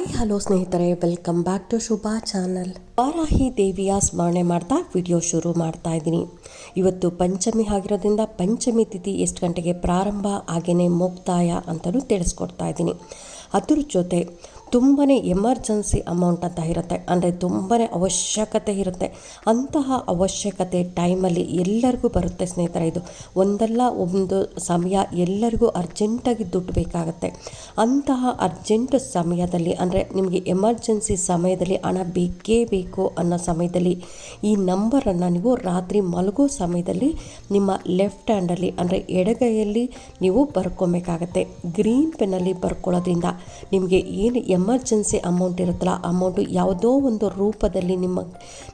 Hi, hello ಸ್ನೇಹಿತರೆ, welcome back to Shubha channel. Varahi ದೇವಿಯ ಸ್ಮರಣೆ ಮಾಡ್ತಾ ವಿಡಿಯೋ ಶುರು ಮಾಡ್ತಾ ಇದ್ದೀನಿ. ಇವತ್ತು ಪಂಚಮಿ ಆಗಿರೋದ್ರಿಂದ ಪಂಚಮಿ ತಿಥಿ ಎಷ್ಟು ಗಂಟೆಗೆ ಪ್ರಾರಂಭ ಹಾಗೆಯೇ ಮುಕ್ತಾಯ ಅಂತಲೂ ತಿಳಿಸ್ಕೊಡ್ತಾ ಇದ್ದೀನಿ. ಅದ್ರ ಜೊತೆ ತುಂಬಾ ಎಮರ್ಜೆನ್ಸಿ ಅಮೌಂಟ್ ಅಂತ ಇರುತ್ತೆ. ಅಂದರೆ ತುಂಬಾ ಅವಶ್ಯಕತೆ ಇರುತ್ತೆ. ಅಂತಹ ಅವಶ್ಯಕತೆ ಟೈಮಲ್ಲಿ ಎಲ್ಲರಿಗೂ ಬರುತ್ತೆ ಸ್ನೇಹಿತರೆ ಇದು. ಒಂದಲ್ಲ ಒಂದು ಸಮಯ ಎಲ್ಲರಿಗೂ ಅರ್ಜೆಂಟಾಗಿ ದುಡ್ಡು ಬೇಕಾಗುತ್ತೆ. ಅಂತಹ ಅರ್ಜೆಂಟ್ ಸಮಯದಲ್ಲಿ, ಅಂದರೆ ನಿಮಗೆ ಎಮರ್ಜೆನ್ಸಿ ಸಮಯದಲ್ಲಿ ಹಣ ಬೇಕೇ ಬೇಕು ಅನ್ನೋ ಸಮಯದಲ್ಲಿ ಈ ನಂಬರನ್ನು ನೀವು ರಾತ್ರಿ ಮಲಗೋ ಸಮಯದಲ್ಲಿ ನಿಮ್ಮ ಲೆಫ್ಟ್ ಹ್ಯಾಂಡಲ್ಲಿ, ಅಂದರೆ ಎಡಗೈಯಲ್ಲಿ ನೀವು ಬರ್ಕೊಬೇಕಾಗತ್ತೆ. ಗ್ರೀನ್ ಪೆನ್ನಲ್ಲಿ ಬರ್ಕೊಳ್ಳೋದ್ರಿಂದ ನಿಮಗೆ ಏನು ಎಮರ್ಜೆನ್ಸಿ ಅಮೌಂಟ್ ಇರುತ್ತಲ್ಲ ಅಮೌಂಟು ಯಾವುದೋ ಒಂದು ರೂಪದಲ್ಲಿ ನಿಮ್ಮ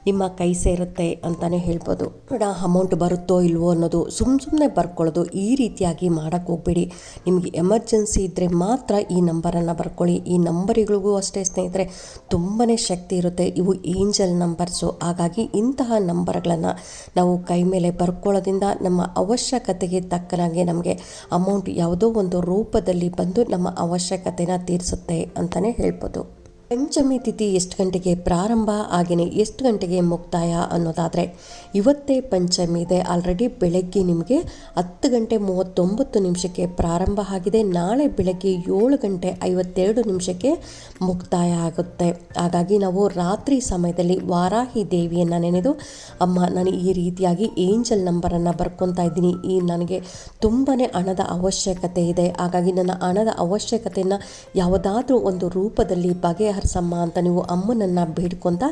ನಿಮ್ಮ ಕೈ ಸೇರುತ್ತೆ ಅಂತಲೇ ಹೇಳ್ಬೋದು. ಬೇಡ ಅಮೌಂಟ್ ಬರುತ್ತೋ ಇಲ್ವೋ ಅನ್ನೋದು ಸುಮ್ಮ ಸುಮ್ಮನೆ ಬರ್ಕೊಳ್ಳೋದು ಈ ರೀತಿಯಾಗಿ ಮಾಡೋಕ್ಕೆ ಹೋಗ್ಬೇಡಿ. ನಿಮಗೆ ಎಮರ್ಜೆನ್ಸಿ ಇದ್ದರೆ ಮಾತ್ರ ಈ ನಂಬರನ್ನು ಬರ್ಕೊಳ್ಳಿ. ಈ ನಂಬರಿಗಳಿಗೂ ಅಷ್ಟೇ ಸ್ನೇಹಿತರೆ ತುಂಬಾ ಶಕ್ತಿ ಇರುತ್ತೆ ಇವು ಏಂಜಲ್ ನಂಬರ್ಸು. ಹಾಗಾಗಿ ಇಂತಹ ನಂಬರ್ಗಳನ್ನು ನಾವು ಕೈ ಮೇಲೆ ಬರ್ಕೊಳ್ಳೋದ್ರಿಂದ ನಮ್ಮ ಅವಶ್ಯಕತೆಗೆ ತಕ್ಕನಾಗೆ ನಮಗೆ ಅಮೌಂಟ್ ಯಾವುದೋ ಒಂದು ರೂಪದಲ್ಲಿ ಬಂದು ನಮ್ಮ ಅವಶ್ಯಕತೆನ ತೀರಿಸುತ್ತೆ ಅಂತಲೇ ಹೇಳ್ಬೋದು. ಪಂಚಮಿ ತಿಥಿ ಎಷ್ಟು ಗಂಟೆಗೆ ಪ್ರಾರಂಭ ಹಾಗೆಯೇ ಎಷ್ಟು ಗಂಟೆಗೆ ಮುಕ್ತಾಯ ಅನ್ನೋದಾದರೆ ಇವತ್ತೇ ಪಂಚಮಿ ಇದೆ. ಆಲ್ರೆಡಿ ಬೆಳಗ್ಗೆ ನಿಮಗೆ ಹತ್ತು ಗಂಟೆ ಮೂವತ್ತೊಂಬತ್ತು ನಿಮಿಷಕ್ಕೆ ಪ್ರಾರಂಭ ಆಗಿದೆ. ನಾಳೆ ಬೆಳಗ್ಗೆ ಏಳು ಗಂಟೆ ಐವತ್ತೆರಡು ನಿಮಿಷಕ್ಕೆ ಮುಕ್ತಾಯ ಆಗುತ್ತೆ. ಹಾಗಾಗಿ ನಾವು ರಾತ್ರಿ ಸಮಯದಲ್ಲಿ ವಾರಾಹಿ ದೇವಿಯನ್ನು ನೆನೆದು, ಅಮ್ಮ, ನಾನು ಈ ರೀತಿಯಾಗಿ ಏಂಜಲ್ ನಂಬರನ್ನು ಬರ್ಕೊತಾ ಇದ್ದೀನಿ. ಈ ನನಗೆ ತುಂಬಾ ಹಣದ ಅವಶ್ಯಕತೆ ಇದೆ. ಹಾಗಾಗಿ ನನ್ನ ಹಣದ ಅವಶ್ಯಕತೆಯನ್ನು ಯಾವುದಾದ್ರೂ ಒಂದು ರೂಪದಲ್ಲಿ ಬಗೆ ಹರಸಮ್ಮ ಅಂತ ನೀವು ಅಮ್ಮನನ್ನು ಬೇಡ್ಕೊಂತ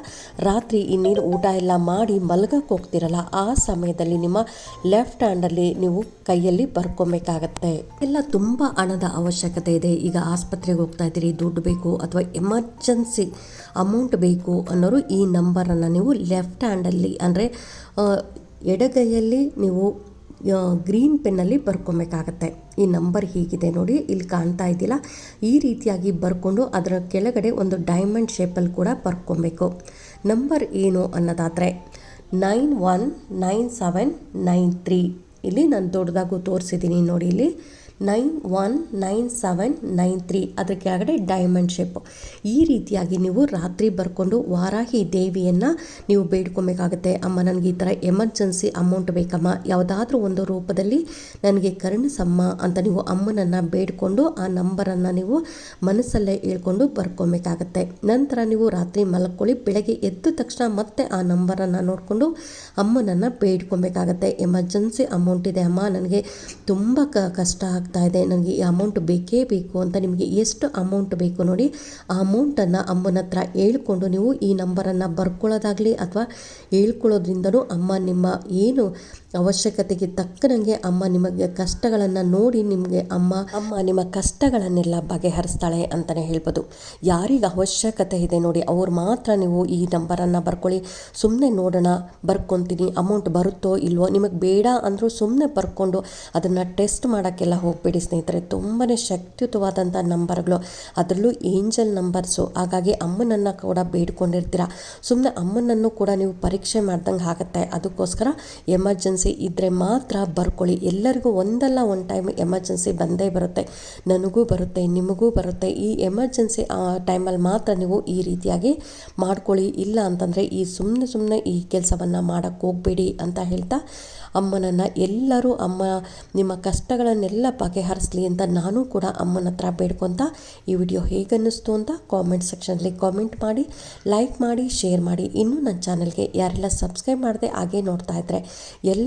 ರಾತ್ರಿ ಇನ್ನೇನು ಊಟ ಎಲ್ಲ ಮಾಡಿ ಮಲಗಕ್ಕೆ ಹೋಗ್ತಿರಲ್ಲ, ಆ ಸಮಯದಲ್ಲಿ ನಿಮ್ಮ ಲೆಫ್ಟ್ ಹ್ಯಾಂಡಲ್ಲಿ ನೀವು ಕೈಯಲ್ಲಿ ಬರ್ಕೊಬೇಕಾಗತ್ತೆ. ಎಲ್ಲ ತುಂಬ ಹಣದ ಅವಶ್ಯಕತೆ ಇದೆ. ಈಗ ಆಸ್ಪತ್ರೆಗೆ ಹೋಗ್ತಾ ಇದ್ದೀರಿ, ದುಡ್ಡು ಬೇಕು ಅಥವಾ ಎಮರ್ಜೆನ್ಸಿ ಅಮೌಂಟ್ ಬೇಕು ಅನ್ನೋರು ಈ ನಂಬರನ್ನು ನೀವು ಲೆಫ್ಟ್ ಹ್ಯಾಂಡಲ್ಲಿ ಅಂದರೆ ಎಡಗೈಯಲ್ಲಿ ನೀವು ಗ್ರೀನ್ ಪೆನ್ನಲ್ಲಿ ಬರ್ಕೊಬೇಕಾಗತ್ತೆ. ಈ ನಂಬರ್ ಹೀಗಿದೆ ನೋಡಿ, ಇಲ್ಲಿ ಕಾಣ್ತಾ ಇದ್ದಿಲ್ಲ ಈ ರೀತಿಯಾಗಿ ಬರ್ಕೊಂಡು ಅದರ ಕೆಳಗಡೆ ಒಂದು ಡೈಮಂಡ್ ಶೇಪಲ್ಲಿ ಕೂಡ ಬರ್ಕೊಬೇಕು. ನಂಬರ್ ಏನು ಅನ್ನೋದಾದರೆ, nine one nine seven nine three. ಇಲ್ಲಿ ನಾನು ದೊಡ್ಡದಾಗೂ ತೋರಿಸಿದ್ದೀನಿ ನೋಡಿ ಇಲ್ಲಿ. Nine one nine seven nine three ಅದರ ಕೆಳಗಡೆ ಡೈಮಂಡ್ ಶೇಪ್ ಈ ರೀತಿಯಾಗಿ ನೀವು ರಾತ್ರಿ ಬರ್ಕೊಂಡು ವಾರಾಹಿ ದೇವಿಯನ್ನು ನೀವು ಬೇಡ್ಕೊಬೇಕಾಗುತ್ತೆ. ಅಮ್ಮ, ನನಗೆ ಈ ಥರ ಎಮರ್ಜೆನ್ಸಿ ಅಮೌಂಟ್ ಬೇಕಮ್ಮ. ಯಾವುದಾದ್ರೂ ಒಂದು ರೂಪದಲ್ಲಿ ನನಗೆ ಕರುಣಿಸಮ್ಮ ಅಂತ ನೀವು ಅಮ್ಮನನ್ನು ಬೇಡಿಕೊಂಡು ಆ ನಂಬರನ್ನು ನೀವು ಮನಸ್ಸಲ್ಲೇ ಹೇಳ್ಕೊಂಡು ಬರ್ಕೊಬೇಕಾಗತ್ತೆ. ನಂತರ ನೀವು ರಾತ್ರಿ ಮಲ್ಕೊಳ್ಳಿ, ಬೆಳಗ್ಗೆ ಎದ್ದ ತಕ್ಷಣ ಮತ್ತೆ ಆ ನಂಬರನ್ನು ನೋಡಿಕೊಂಡು ಅಮ್ಮನನ್ನು ಬೇಡ್ಕೊಬೇಕಾಗತ್ತೆ. ಎಮರ್ಜೆನ್ಸಿ ಅಮೌಂಟ್ ಇದೆ ಅಮ್ಮ, ನನಗೆ ತುಂಬ ಕಷ್ಟ ಆಗ್ತಾ ಇದೆ. ನನಗೆ ಈ ಅಮೌಂಟ್ ಬೇಕೇ ಬೇಕು ಅಂತ ನಿಮಗೆ ಎಷ್ಟು ಅಮೌಂಟ್ ಬೇಕು ನೋಡಿ ಆ ಅಮೌಂಟನ್ನು ಅಮ್ಮನ ಹತ್ರ ಹೇಳ್ಕೊಂಡು ನೀವು ಈ ನಂಬರನ್ನು ಬರ್ಕೊಳ್ಳೋದಾಗಲಿ ಅಥವಾ ಹೇಳ್ಕೊಳ್ಳೋದ್ರಿಂದಲೂ ಅಮ್ಮ ನಿಮ್ಮ ಏನು ಅವಶ್ಯಕತೆಗೆ ತಕ್ಕನಂಗೆ ಅಮ್ಮ ನಿಮಗೆ ಕಷ್ಟಗಳನ್ನು ನೋಡಿ ನಿಮಗೆ ಅಮ್ಮ ಅಮ್ಮ ನಿಮ್ಮ ಕಷ್ಟಗಳನ್ನೆಲ್ಲ ಬಗೆಹರಿಸ್ತಾಳೆ ಅಂತಲೇ ಹೇಳ್ಬೋದು. ಯಾರಿಗೆ ಅವಶ್ಯಕತೆ ಇದೆ ನೋಡಿ, ಅವ್ರು ಮಾತ್ರ ನೀವು ಈ ನಂಬರನ್ನು ಬರ್ಕೊಳ್ಳಿ. ಸುಮ್ಮನೆ ನೋಡೋಣ, ಬರ್ಕೊತೀನಿ ಅಮೌಂಟ್ ಬರುತ್ತೋ ಇಲ್ವೋ, ನಿಮಗೆ ಬೇಡ ಅಂದರೂ ಸುಮ್ಮನೆ ಬರ್ಕೊಂಡು ಅದನ್ನು ಟೆಸ್ಟ್ ಮಾಡೋಕ್ಕೆಲ್ಲ ಹೋಗಬೇಡಿ ಸ್ನೇಹಿತರೆ. ತುಂಬಾ ಶಕ್ತಿಯುತವಾದಂಥ ನಂಬರ್ಗಳು. ಅದರಲ್ಲೂ ಏಂಜಲ್ ನಂಬರ್ಸು ಹಾಗಾಗಿ ಅಮ್ಮನನ್ನು ಕೂಡ ಬೇಡ್ಕೊಂಡಿರ್ತೀರ. ಸುಮ್ಮನೆ ಅಮ್ಮನನ್ನು ಕೂಡ ನೀವು ಪರೀಕ್ಷೆ ಮಾಡ್ದಂಗೆ ಆಗುತ್ತೆ. ಅದಕ್ಕೋಸ್ಕರ ಎಮರ್ಜೆನ್ಸಿ ಇದ್ದರೆ ಮಾತ್ರ ಬರ್ಕೊಳ್ಳಿ. ಎಲ್ಲರಿಗೂ ಒಂದಲ್ಲ ಒಂದು ಟೈಮ್ ಎಮರ್ಜೆನ್ಸಿ ಬಂದೇ ಬರುತ್ತೆ. ನನಗೂ ಬರುತ್ತೆ, ನಿಮಗೂ ಬರುತ್ತೆ. ಈ ಎಮರ್ಜೆನ್ಸಿ ಟೈಮಲ್ಲಿ ಮಾತ್ರ ನೀವು ಈ ರೀತಿಯಾಗಿ ಮಾಡ್ಕೊಳ್ಳಿ. ಇಲ್ಲ ಅಂತಂದರೆ ಈ ಸುಮ್ಮನೆ ಸುಮ್ಮನೆ ಈ ಕೆಲಸವನ್ನು ಮಾಡೋಕ್ಕೆ ಹೋಗಬೇಡಿ ಅಂತ ಹೇಳ್ತಾ ಅಮ್ಮನನ್ನು ಎಲ್ಲರೂ ಅಮ್ಮ, ನಿಮ್ಮ ಕಷ್ಟಗಳನ್ನೆಲ್ಲ ಬಗೆಹರಿಸ್ಲಿ ಅಂತ ನಾನು ಕೂಡ ಅಮ್ಮನ ಹತ್ರ ಬೇಡ್ಕೊತ ಈ ವಿಡಿಯೋ ಹೇಗನ್ನಿಸ್ತು ಅಂತ ಕಾಮೆಂಟ್ ಸೆಕ್ಷನಲ್ಲಿ ಕಾಮೆಂಟ್ ಮಾಡಿ ಲೈಕ್ ಮಾಡಿ ಶೇರ್ ಮಾಡಿ. ಇನ್ನೂ ನನ್ನ ಚಾನಲ್ಗೆ ಯಾರೆಲ್ಲ ಸಬ್ಸ್ಕ್ರೈಬ್ ಮಾಡದೆ ಹಾಗೆ ನೋಡ್ತಾ ಇದ್ದರೆ